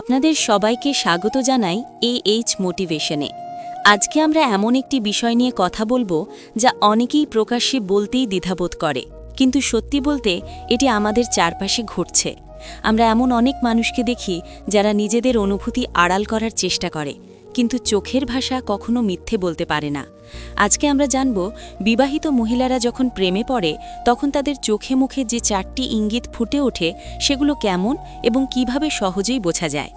আপনাদের সবাইকে স্বাগত জানাই এ এইচ মোটিভেশনে আজকে আমরা এমন একটি বিষয় নিয়ে কথা বলব যা অনেকেই প্রকাশ্যে বলতেই দ্বিধাবোধ করে। কিন্তু সত্যি বলতে এটি আমাদের চারপাশে ঘটছে। আমরা এমন অনেক মানুষকে দেখি যারা নিজেদের অনুভূতি আড়াল করার চেষ্টা করে। কিন্তু চোখের ভাষা কখনো মিথ্যে বলতে পারে না। আজকে আমরা জানব, বিবাহিত মহিলারা যখন প্রেমে পড়ে, তখন তাদের চোখে মুখে যে চারটি ইঙ্গিত ফুটে ওঠে, সেগুলো কেমন এবং কীভাবে সহজেই বোঝা যায়।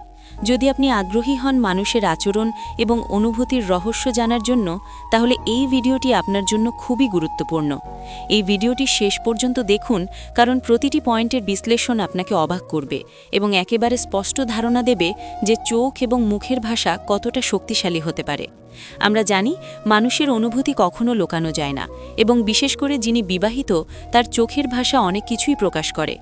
যদি আপনি আগ্রহী হন মানুষের আচরণ এবং অনুভূতির রহস্য জানার জন্য, তাহলে এই ভিডিওটি আপনার জন্য খুবই গুরুত্বপূর্ণ। এই ভিডিওটি শেষ পর্যন্ত দেখুন, কারণ প্রতিটি পয়েন্টের বিশ্লেষণ আপনাকে অবাক করবে এবং একেবারে স্পষ্ট ধারণা দেবে যে চোখ এবং মুখের ভাষা কতটা শক্তিশালী হতে পারে। আমরা জানি মানুষের অনুভূতি কখনো লোকানো যায় না, এবং বিশেষ করে যিনি বিবাহিত, তার চোখের ভাষা অনেক কিছুই প্রকাশ করে।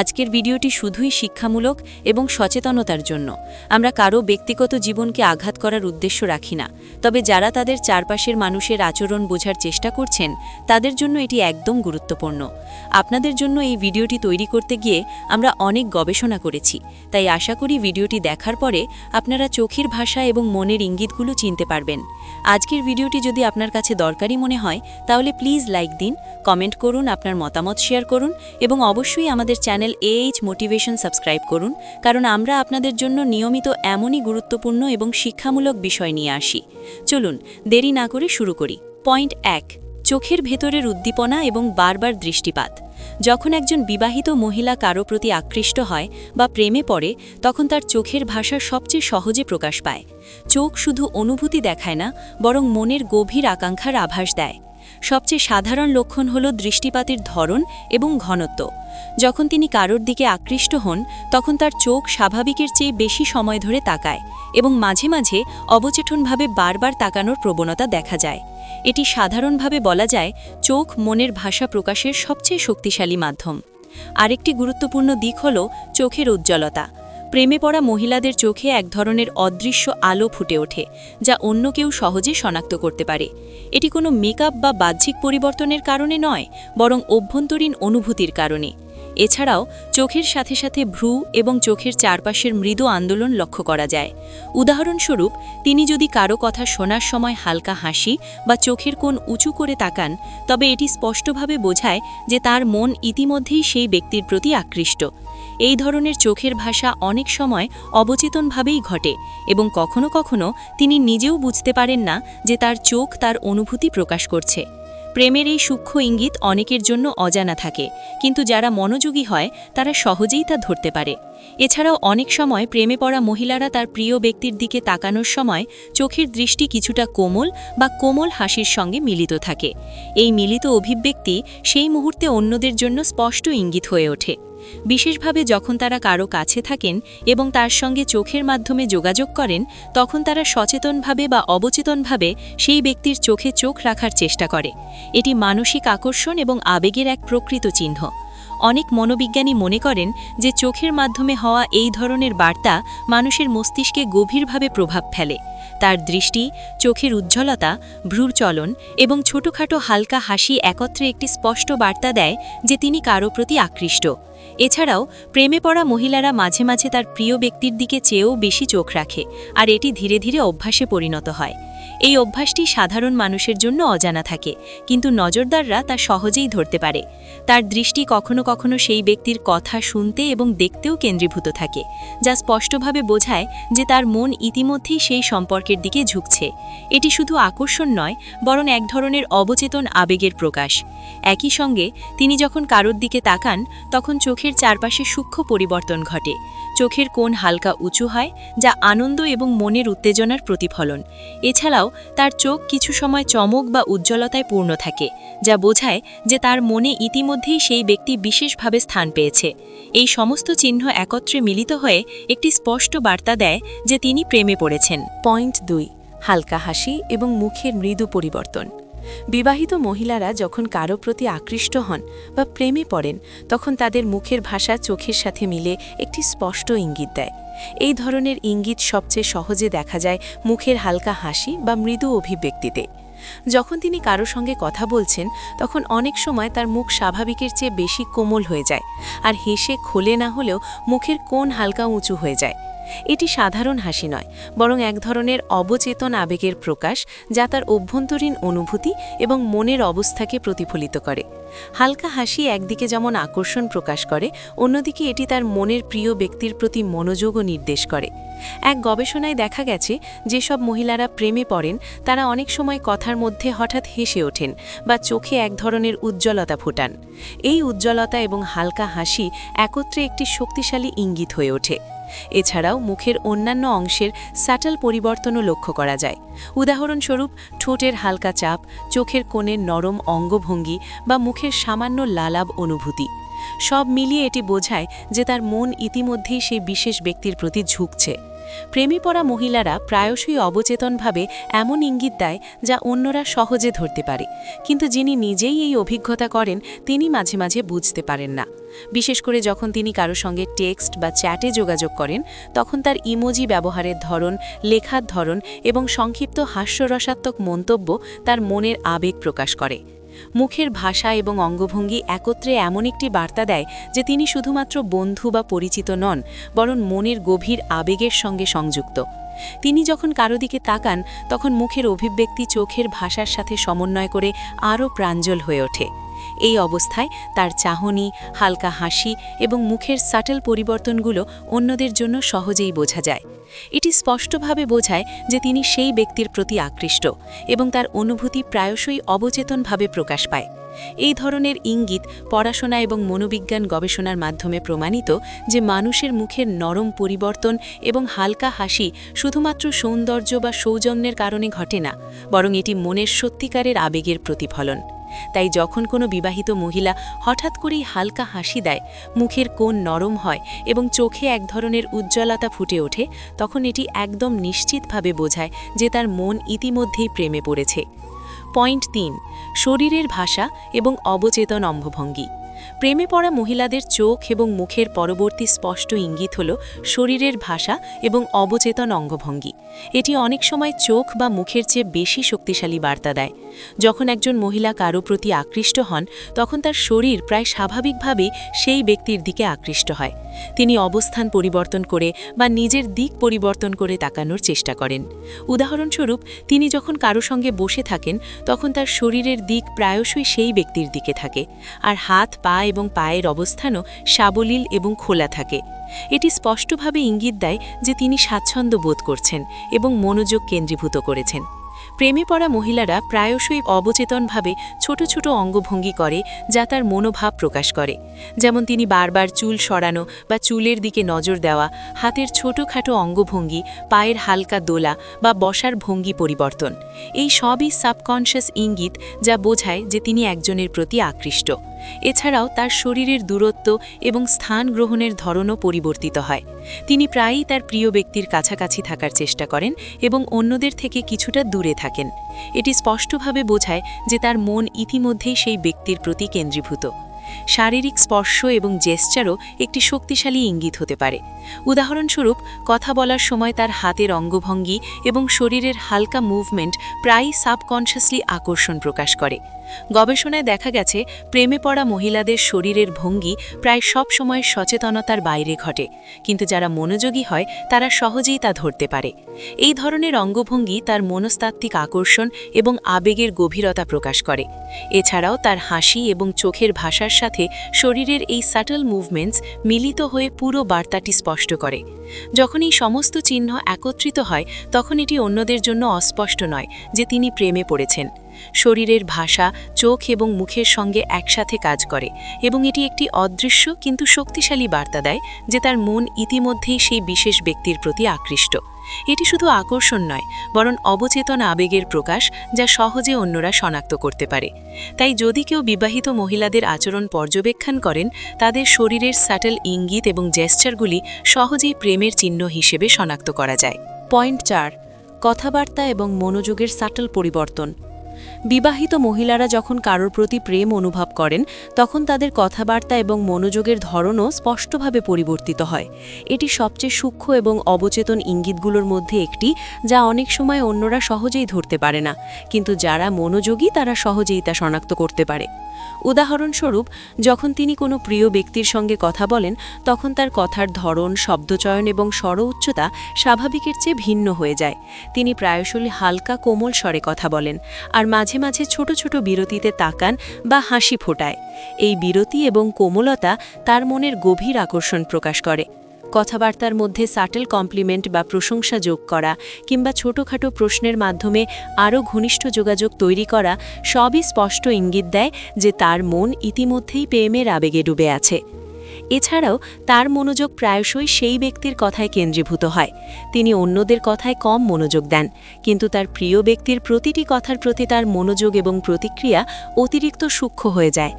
আজকের ভিডিওটি শুধুই শিক্ষামূলক এবং সচেতনতার জন্য। আমরা কারও ব্যক্তিগত জীবনকে আঘাত করার উদ্দেশ্য রাখি না, তবে যারা তাদের চারপাশের মানুষের আচরণ বোঝার চেষ্টা করছেন, তাদের জন্য এটি একদম গুরুত্বপূর্ণ। আপনাদের জন্য এই ভিডিওটি তৈরি করতে গিয়ে আমরা অনেক গবেষণা করেছি, তাই আশা করি ভিডিওটি দেখার পরে আপনারা চোখের ভাষা এবং মনের ইঙ্গিতগুলো চিনতে পারবেন। আজকের ভিডিওটি যদি আপনার কাছে দরকারি মনে হয়, তাহলে প্লিজ লাইক দিন, কমেন্ট করুন, আপনার মতামত শেয়ার করুন এবং অবশ্যই আমাদের চ্যানেল এইচ মোটিভেশন সাবস্ক্রাইব করুন, কারণ আমরা আপনাদের জন্য নিয়মিত এমনই গুরুত্বপূর্ণ এবং শিক্ষামূলক বিষয় নিয়ে আসি। চলুন, দেরি না করে শুরু করি। পয়েন্ট এক চোখের ভেতরের উদ্দীপনা এবং বারবার দৃষ্টিপাত। যখন একজন বিবাহিত মহিলা কারও প্রতি আকৃষ্ট হয় বা প্রেমে পড়ে, তখন তার চোখের ভাষা সবচেয়ে সহজে প্রকাশ পায়। চোখ শুধু অনুভূতি দেখায় না, বরং মনের গভীর আকাঙ্ক্ষার আভাস দেয়। সবচেয়ে সাধারণ লক্ষণ হল দৃষ্টিপাতের ধরন এবং ঘনত্ব। যখন তিনি কারোর দিকে আকৃষ্ট হন, তখন তার চোখ স্বাভাবিকের চেয়ে বেশি সময় ধরে তাকায় এবং মাঝে মাঝে অবচেতনভাবে বারবার তাকানোর প্রবণতা দেখা যায়। এটি সাধারণভাবে বলা যায় চোখ মনের ভাষা প্রকাশের সবচেয়ে শক্তিশালী মাধ্যম। আরেকটি গুরুত্বপূর্ণ দিক হল চোখের উজ্জ্বলতা। প্রেমে পড়া মহিলাদের চোখে এক ধরনের অদৃশ্য আলো ফুটে ওঠে, যা অন্য কেউ সহজে শনাক্ত করতে পারে। এটি কোনো মেকআপ বা বাহ্যিক পরিবর্তনের কারণে নয়, বরং অভ্যন্তরীণ অনুভূতির কারণে। এছাড়াও, চোখের সাথে সাথে ভ্রু এবং চোখের চারপাশের মৃদু আন্দোলন লক্ষ্য করা যায়। উদাহরণস্বরূপ, তিনি যদি কারও কথা শোনার সময় হালকা হাসি বা চোখের কোণ উঁচু করে তাকান, তবে এটি স্পষ্টভাবে বোঝায় যে তার মন ইতিমধ্যেই সেই ব্যক্তির প্রতি আকৃষ্ট। এই ধরনের চোখের ভাষা অনেক সময় অবচেতনভাবেই ঘটে এবং কখনো কখনো তিনি নিজেও বুঝতে পারেন না যে তার চোখ তার অনুভূতি প্রকাশ করছে। প্রেমের এই সূক্ষ্ম ইঙ্গিত অনেকের জন্য অজানা থাকে, কিন্তু যারা মনোযোগী হয়, তারা সহজেই তা ধরতে পারে। এছাড়াও অনেক সময় প্রেমে পড়া মহিলারা তার প্রিয় ব্যক্তির দিকে তাকানোর সময় চোখের দৃষ্টি কিছুটা কোমল বা কোমল হাসির সঙ্গে মিলিত থাকে। এই মিলিত অভিব্যক্তি সেই মুহূর্তে অন্যদের জন্য স্পষ্ট ইঙ্গিত হয়ে ওঠে। বিশেষভাবে যখন তারা কারও কাছে থাকেন এবং তার সঙ্গে চোখের মাধ্যমে যোগাযোগ করেন, তখন তারা সচেতনভাবে বা অবচেতনভাবে সেই ব্যক্তির চোখে চোখ রাখার চেষ্টা করে। এটি মানসিক আকর্ষণ এবং আবেগের এক প্রকৃত চিহ্ন। অনেক মনোবিজ্ঞানী মনে করেন যে চোখের মাধ্যমে হওয়া এই ধরনের বার্তা মানুষের মস্তিষ্কে গভীরভাবে প্রভাব ফেলে। তার দৃষ্টি, চোখের উজ্জ্বলতা ভ্রুর চলন এবং ছোটখাটো হালকা হাসি একত্রে একটি স্পষ্ট বার্তা দেয় যে তিনি কারও প্রতি আকৃষ্ট। এছাড়াও প্রেমে পড়া মহিলারা মাঝে মাঝে তার প্রিয় ব্যক্তির দিকে চেয়েও বেশি চোখ রাখে আর এটি ধীরে ধীরে অভ্যাসে পরিণত হয়। এই অভ্যাসটি সাধারণ মানুষের জন্য অজানা থাকে, কিন্তু নজরদাররা তা সহজেই ধরতে পারে। তার দৃষ্টি কখনো কখনো সেই ব্যক্তির কথা শুনতে এবং দেখতেও কেন্দ্রীভূত থাকে, যা স্পষ্টভাবে বোঝায় যে তার মন ইতিমধ্যেই সেই সম্পর্কের দিকে ঝুঁকছে। এটি শুধু আকর্ষণ নয়, বরং এক ধরনের অবচেতন আবেগের প্রকাশ। একই সঙ্গে, তিনি যখন কারোর দিকে তাকান, তখন চোখের চারপাশে সূক্ষ্ম পরিবর্তন ঘটে। চোখের কোণ হালকা উঁচু হয়, যা আনন্দ এবং মনের উত্তেজনার প্রতিফলন। এছাড়াও, তার চোখ কিছু সময় চমক বা উজ্জ্বলতায় পূর্ণ থাকে, যা বোঝায় যে তার মনে ইতিমধ্যেই সেই ব্যক্তি বিশেষভাবে স্থান পেয়েছে। এই সমস্ত চিহ্ন একত্রে মিলিত হয়ে একটি স্পষ্ট বার্তা দেয় যে তিনি প্রেমে পড়েছেন। পয়েন্ট দুই, হালকা হাসি এবং মুখের মৃদু পরিবর্তন। বিবাহিত মহিলারা যখন কারও প্রতি আকৃষ্ট হন বা প্রেমে পড়েন, তখন তাদের মুখের ভাষা চোখের সাথে মিলে একটি স্পষ্ট ইঙ্গিত দেয়। এই ধরনের ইঙ্গিত সবচেয়ে সহজে দেখা যায় মুখের হালকা হাসি বা মৃদু অভিব্যক্তিতে। যখন তিনি কারও সঙ্গে কথা বলছেন, তখন অনেক সময় তার মুখ স্বাভাবিকের চেয়ে বেশি কোমল হয়ে যায়, আর হেসে খোলে না হলেও মুখের কোণ হালকা উঁচু হয়ে যায়। এটি সাধারণ হাসি নয়, বরং এক ধরনের অবচেতন আবেগের প্রকাশ যা তার অভ্যন্তরীণ অনুভূতি এবং মনের অবস্থাকে প্রতিফলিত করে। হালকা হাসি একদিকে যেমন আকর্ষণ প্রকাশ করে, অন্যদিকে এটি তার মনের প্রিয় ব্যক্তির প্রতি মনোযোগও নির্দেশ করে। এক গবেষণায় দেখা গেছে, যেসব মহিলারা প্রেমে পড়েন, তারা অনেক সময় কথার মধ্যে হঠাৎ হেসে ওঠেন বা চোখে এক ধরনের উজ্জ্বলতা ফোটান। এই উজ্জ্বলতা এবং হালকা হাসি একত্রে একটি শক্তিশালী ইঙ্গিত হয়ে ওঠে। এছাড়াও মুখের অন্যান্য অংশের স্যাটাল পরিবর্তনও লক্ষ্য করা যায়। উদাহরণস্বরূপ, ঠোঁটের হালকা চাপ, চোখের কোণের নরম অঙ্গভঙ্গি বা মুখের সামান্য লালাব অনুভূতি। সব মিলিয়ে এটি বোঝায় যে তার মন ইতিমধ্যেই সেই বিশেষ ব্যক্তির প্রতি ঝুঁকছে। প্রেমী পড়া মহিলারা প্রায়শই অবচেতনভাবে এমন ইঙ্গিত দেয় যা অন্যরা সহজে ধরতে পারে। কিন্তু যিনি নিজেই এই অভিজ্ঞতা করেন, তিনি মাঝে মাঝে বুঝতে পারেন না। বিশেষ করে যখন তিনি কারও সঙ্গে টেক্সট বা চ্যাটে যোগাযোগ করেন, তখন তার ইমোজি ব্যবহারের ধরন, লেখার ধরন এবং সংক্ষিপ্ত হাস্যরসাত্মক মন্তব্য তার মনের আবেগ প্রকাশ করে। মুখের ভাষা এবং অঙ্গভঙ্গি একত্রে এমন একটি বার্তা দেয় যে তিনি শুধুমাত্র বন্ধু বা পরিচিত নন, বরং মনের গভীর আবেগের সঙ্গে সংযুক্ত। তিনি যখন কারও দিকে তাকান, তখন মুখের অভিব্যক্তি চোখের ভাষার সাথে সমন্বয় করে আরও প্রাঞ্জল হয়ে ওঠে। এই অবস্থায় তার চাহনি, হালকা হাসি এবং মুখের সাটল পরিবর্তনগুলো অন্যদের জন্য সহজেই বোঝা যায়। এটি স্পষ্টভাবে বোঝায় যে তিনি সেই ব্যক্তির প্রতি আকৃষ্ট এবং তার অনুভূতি প্রায়শই অবচেতনভাবে প্রকাশ পায়। এই ধরনের ইঙ্গিত পড়াশোনা এবং মনোবিজ্ঞান গবেষণার মাধ্যমে প্রমাণিত যে মানুষের মুখের নরম পরিবর্তন এবং হালকা হাসি শুধুমাত্র সৌন্দর্য বা সৌজন্যের কারণে ঘটে না, বরং এটি মনের সত্যিকারের আবেগের প্রতিফলন। তাই যখন কোনো বিবাহিত মহিলা হঠাৎ করেই হালকা হাসি দেয়, মুখের কোন নরম হয় এবং চোখে এক ধরনের উজ্জ্বলতা ফুটে ওঠে, তখন এটি একদম নিশ্চিতভাবে বোঝায় যে তার মন ইতিমধ্যেই প্রেমে পড়েছে। পয়েন্ট তিন, শরীরের ভাষা এবং অবচেতন অম্ভভঙ্গি প্রেমে পড়া মহিলাদের চোখ এবং মুখের পরবর্তী স্পষ্ট ইঙ্গিত হল শরীরের ভাষা এবং অবচেতন অঙ্গভঙ্গি। এটি অনেক সময় চোখ বা মুখের চেয়ে বেশি শক্তিশালী বার্তা দেয়। যখন একজন মহিলা কারও প্রতি আকৃষ্ট হন, তখন তার শরীর প্রায় স্বাভাবিকভাবেই সেই ব্যক্তির দিকে আকৃষ্ট হয়। তিনি অবস্থান পরিবর্তন করে বা নিজের দিক পরিবর্তন করে তাকানোর চেষ্টা করেন। উদাহরণস্বরূপ, তিনি যখন কারও সঙ্গে বসে থাকেন, তখন তার শরীরের দিক প্রায়শই সেই ব্যক্তির দিকে থাকে। আর হাত, পা এবং পায়ের অবস্থানও সাবলীল এবং খোলা থাকে। এটি স্পষ্টভাবে ইঙ্গিত দেয় যে তিনি স্বাচ্ছন্দ্য বোধ করছেন এবং মনোযোগ কেন্দ্রীভূত করেছেন। প্রেমে পড়া মহিলারা প্রায়শই অবচেতনভাবে ছোট ছোট অঙ্গভঙ্গি করে যা তার মনোভাব প্রকাশ করে। যেমন তিনি বারবার চুল সরানো বা চুলের দিকে নজর দেওয়া, হাতের ছোটোখাটো অঙ্গভঙ্গি, পায়ের হালকা দোলা বা বসার ভঙ্গি পরিবর্তন। এই সবই সাবকনশিয়াস ইঙ্গিত যা বোঝায় যে তিনি একজনের প্রতি আকৃষ্ট। এছাড়াও তার শরীরের দূরত্ব এবং স্থান গ্রহণের ধরনও পরিবর্তিত হয়। তিনি প্রায়ই তার প্রিয় ব্যক্তির কাছাকাছি থাকার চেষ্টা করেন এবং অন্যদের থেকে কিছুটা দূরে থাকেন। এটি স্পষ্টভাবে বোঝায় যে তার মন ইতিমধ্যেই সেই ব্যক্তির প্রতি কেন্দ্রীভূত। শারীরিক স্পর্শ এবং জেস্চারও একটি শক্তিশালী ইঙ্গিত হতে পারে। উদাহরণস্বরূপ, কথা বলার সময় তার হাতের অঙ্গভঙ্গি এবং শরীরের হালকা মুভমেন্ট প্রায়ই সাবকনশিয়াসলি আকর্ষণ প্রকাশ করে। গবেষণায় দেখা গেছে, প্রেমে পড়া মহিলাদের শরীরের ভঙ্গি প্রায় সব সময় সচেতনতার বাইরে ঘটে। কিন্তু যারা মনোযোগী হয়, তারা সহজেই তা ধরতে পারে। এই ধরনের অঙ্গভঙ্গি তার মনস্তাত্ত্বিক আকর্ষণ এবং আবেগের গভীরতা প্রকাশ করে। এছাড়াও তার হাসি এবং চোখের ভাষার সাথে শরীরের এই সাটল মুভমেন্টস মিলিত হয়ে পুরো বার্তাটি স্পষ্ট করে। যখন এই সমস্ত চিহ্ন একত্রিত হয়, তখন এটি অন্যদের জন্য অস্পষ্ট নয় যে তিনি প্রেমে পড়েছেন। শরীরের ভাষা, চোখ এবং মুখের সঙ্গে একসাথে কাজ করে এবং এটি একটি অদৃশ্য কিন্তু শক্তিশালী বার্তা দেয় যে তার মন ইতিমধ্যেই সেই বিশেষ ব্যক্তির প্রতি আকৃষ্ট। এটি শুধু আকর্ষণ নয়, বরং অবচেতন আবেগের প্রকাশ যা সহজে অন্যরা শনাক্ত করতে পারে। তাই যদি কেউ বিবাহিত মহিলাদের আচরণ পর্যবেক্ষণ করেন, তাদের শরীরের স্যাটেল ইঙ্গিত এবং জেস্চারগুলি সহজেই প্রেমের চিহ্ন হিসেবে শনাক্ত করা যায়। পয়েন্ট চার, কথাবার্তা এবং মনোযোগের সাটল পরিবর্তন। বিবাহিত মহিলারা যখন কারোর প্রতি প্রেম অনুভব করেন, তখন তাদের কথাবার্তা এবং মনোযোগের ধরনও স্পষ্টভাবে পরিবর্তিত হয়। এটি সবচেয়ে সূক্ষ্ম এবং অবচেতন ইঙ্গিতগুলোর মধ্যে একটি, যা অনেক সময় অন্যরা সহজেই ধরতে পারে না, কিন্তু যারা মনোযোগী তারা সহজেই তা শনাক্ত করতে পারে। উদাহরণস্বরূপ, যখন তিনি কোনো প্রিয় ব্যক্তির সঙ্গে কথা বলেন, তখন তার কথার ধরন, শব্দচয়ন এবং স্বর উচ্চতা স্বাভাবিকের চেয়ে ভিন্ন হয়ে যায়। তিনি প্রায়শই হালকা কোমল স্বরে কথা বলেন, আর মাঝে মাঝে ছোট ছোট বিরতিতে তাকান বা হাসি ফোটায়। এই বিরতি এবং কোমলতা তার মনের গভীর আকর্ষণ প্রকাশ করে। কথাবার্তার মধ্যে সাটেল কমপ্লিমেন্ট বা প্রশংসা যোগ করা কিংবা ছোটোখাটো প্রশ্নের মাধ্যমে আরও ঘনিষ্ঠ যোগাযোগ তৈরি করা সবই স্পষ্ট ইঙ্গিত দেয় যে তার মন ইতিমধ্যেই প্রেমের আবেগে ডুবে আছে। এছাড়াও তার মনোযোগ প্রায়শই সেই ব্যক্তির কথায় কেন্দ্রীভূত হয়। তিনি অন্যদের কথায় কম মনোযোগ দেন, কিন্তু তার প্রিয় ব্যক্তির প্রতিটি কথার প্রতি তার মনোযোগ এবং প্রতিক্রিয়া অতিরিক্ত সূক্ষ্ম হয়ে যায়।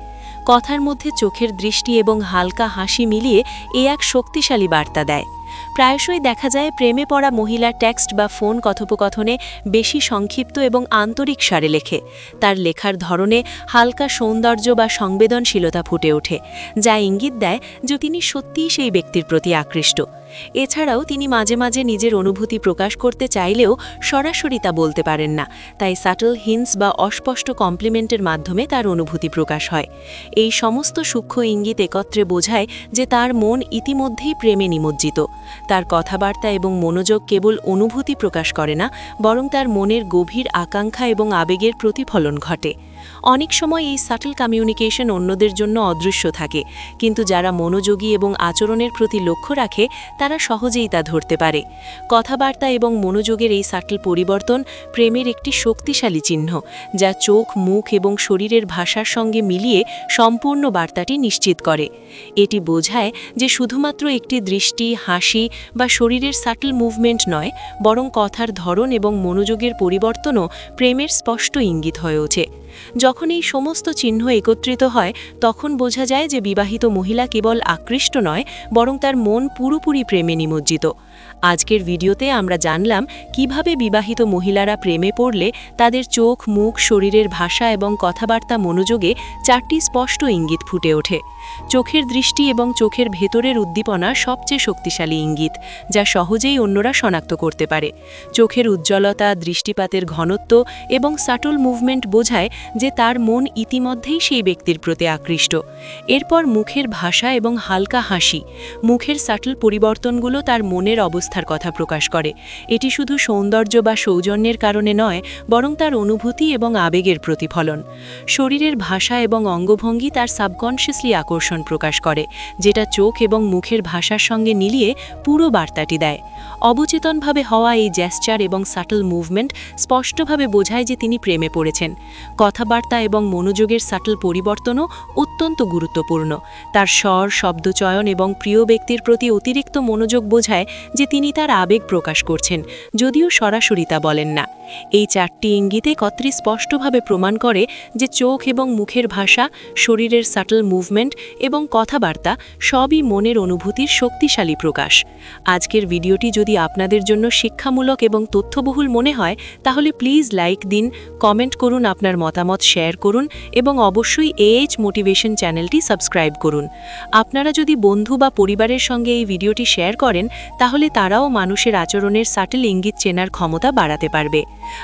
কথার মধ্যে চোখের দৃষ্টি এবং হালকা হাসি মিলিয়ে এ এক শক্তিশালী বার্তা দেয়। প্রায়শই দেখা যায় প্রেমে পড়া মহিলা টেক্সট বা ফোন কথোপকথনে বেশি সংক্ষিপ্ত এবং আন্তরিক সারে লেখে। তার লেখার ধরনে হালকা সৌন্দর্য বা সংবেদনশীলতা ফুটে ওঠে, যা ইঙ্গিত দেয় যে তিনি সত্যিই সেই ব্যক্তির প্রতি আকৃষ্ট। এছাড়াও তিনি মাঝে মাঝে নিজের অনুভূতি প্রকাশ করতে চাইলেও সরাসরি তা বলতে পারেন না, তাই সাটল হিন্স বা অস্পষ্ট কমপ্লিমেন্টের মাধ্যমে তার অনুভূতি প্রকাশ হয়। এই সমস্ত সূক্ষ্ম ইঙ্গিত একত্রে বোঝায় যে তার মন ইতিমধ্যেই প্রেমে নিমজ্জিত। তার কথাবার্তা এবং মনোযোগ কেবল অনুভূতি প্রকাশ করে না, বরং তার মনের গভীর আকাঙ্ক্ষা এবং আবেগের প্রতিফলন ঘটে। অনেক সময় এই সাটল কমিউনিকেশন অন্যদের জন্য অদৃশ্য থাকে। কিন্তু যারা মনোযোগী এবং আচরণের প্রতি লক্ষ্য রাখে, তারা সহজেই তা ধরতে পারে। কথাবার্তা এবং মনোযোগের এই সাটল পরিবর্তন প্রেমের একটি শক্তিশালী চিহ্ন, যা চোখ, মুখ এবং শরীরের ভাষার সঙ্গে মিলিয়ে সম্পূর্ণ বার্তাটি নিশ্চিত করে। এটি বোঝায় যে শুধুমাত্র একটি দৃষ্টি, হাসি বা শরীরের সাটল মুভমেন্ট নয়, বরং কথার ধরন এবং মনোযোগের পরিবর্তনও প্রেমের স্পষ্ট ইঙ্গিত হয়ে ওঠে। যখন এই সমস্ত চিহ্ন একত্রিত হয়, তখন বোঝা যায় যে বিবাহিত মহিলা কেবল আকৃষ্ট নয়, বরং তার মন পুরোপুরি প্রেমে নিমজ্জিত। আজকের ভিডিওতে আমরা জানলাম কীভাবে বিবাহিত মহিলারা প্রেমে পড়লে তাদের চোখ, মুখ, শরীরের ভাষা এবং কথাবার্তা মনোযোগে চারটি স্পষ্ট ইঙ্গিত ফুটে ওঠে। চোখের দৃষ্টি এবং চোখের ভেতরের উদ্দীপনা সবচেয়ে শক্তিশালী ইঙ্গিত, যা সহজেই অন্যরা শনাক্ত করতে পারে। চোখের উজ্জ্বলতা, দৃষ্টিপাতের ঘনত্ব এবং সাটল মুভমেন্ট বোঝায় যে তার মন ইতিমধ্যেই সেই ব্যক্তির প্রতি আকৃষ্ট। এরপর মুখের ভাষা এবং হালকা হাসি। মুখের সাটল পরিবর্তনগুলো তার মনের অবস্থার কথা প্রকাশ করে। এটি শুধু সৌন্দর্য বা সৌজন্যের কারণে নয়, বরং তার অনুভূতি এবং আবেগের প্রতিফলন। শরীরের ভাষা এবং অঙ্গভঙ্গি তার সাবকনশিয়াসলি আকর্ষণ প্রকাশ করে, যেটা চোখ এবং মুখের ভাষার সঙ্গে মিলিয়ে পুরো বার্তাটি দেয়। অবচেতনভাবে হওয়া এই জ্যাস্চার এবং সাটল মুভমেন্ট স্পষ্টভাবে বোঝায় যে তিনি প্রেমে পড়েছেন। কথাবার্তা এবং মনোযোগের সাটল পরিবর্তনও অত্যন্ত গুরুত্বপূর্ণ। তার স্বর, শব্দচয়ন এবং প্রিয় ব্যক্তির প্রতি অতিরিক্ত মনোযোগ বোঝায় যে তিনি তার আবেগ প্রকাশ করছেন, যদিও সরাসরি তা বলেন না। এই চারটি ইঙ্গিতে কত্রি স্পষ্টভাবে প্রমাণ করে যে চোখ এবং মুখের ভাষা, শরীরের সাটল মুভমেন্ট এবং কথাবার্তা সবই মনের অনুভূতির শক্তিশালী প্রকাশ। আজকের ভিডিওটি যদি আপনাদের জন্য শিক্ষামূলক এবং তথ্যবহুল মনে হয়, তাহলে প্লিজ লাইক দিন কমেন্ট করুন, আপনার মতামত শেয়ার করুন এবং অবশ্যই এএইচ মোটিভেশন চ্যানেলটি সাবস্ক্রাইব করুন। আপনারা যদি বন্ধু বা পরিবারের সঙ্গে এই ভিডিওটি শেয়ার করেন, তাহলে তারাও মানুষের আচরণের সাটেল ইঙ্গিত চেনার ক্ষমতা বাড়াতে পারবে।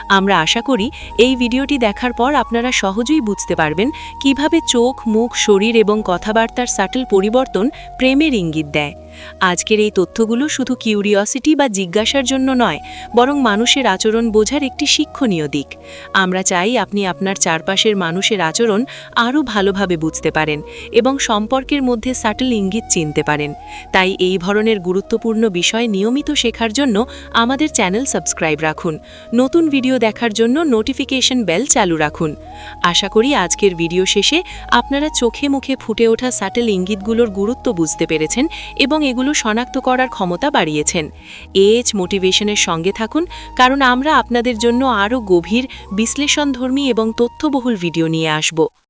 আমরা আশা করি এই ভিডিওটি দেখার পর আপনারা সহজেই বুঝতে পারবেন কীভাবে চোখ, মুখ, শরীর এবং কথাবার্তার সাটেল পরিবর্তন প্রেমের ইঙ্গিত দেয়। আজকের এই তথ্যগুলো শুধু কিউরিওসিটি বা জিজ্ঞাসার জন্য নয়, বরং মানুষের আচরণ বোঝার একটি শিক্ষণীয় দিক। আমরা চাই আপনি আপনার চারপাশের মানুষের আচরণ আরও ভালোভাবে বুঝতে পারেন এবং সম্পর্কের মধ্যে সাটল ইঙ্গিত চিনতে পারেন। তাই এই ধরনের গুরুত্বপূর্ণ বিষয় নিয়মিত শেখার জন্য আমাদের চ্যানেল সাবস্ক্রাইব রাখুন। নতুন ভিডিও দেখার জন্য নোটিফিকেশন বেল চালু রাখুন। আশা করি আজকের ভিডিও শেষে আপনারা চোখে মুখে ফুটে ওঠা সাটেল ইঙ্গিতগুলোর গুরুত্ব বুঝতে পেরেছেন এবং এগুলো শনাক্ত করার ক্ষমতা বাড়িয়েছেন। এএচ মোটিভেশনের সঙ্গে থাকুন, কারণ আমরা আপনাদের জন্য আরও গভীর, বিশ্লেষণধর্মী এবং তথ্যবহুল ভিডিও নিয়ে আসব।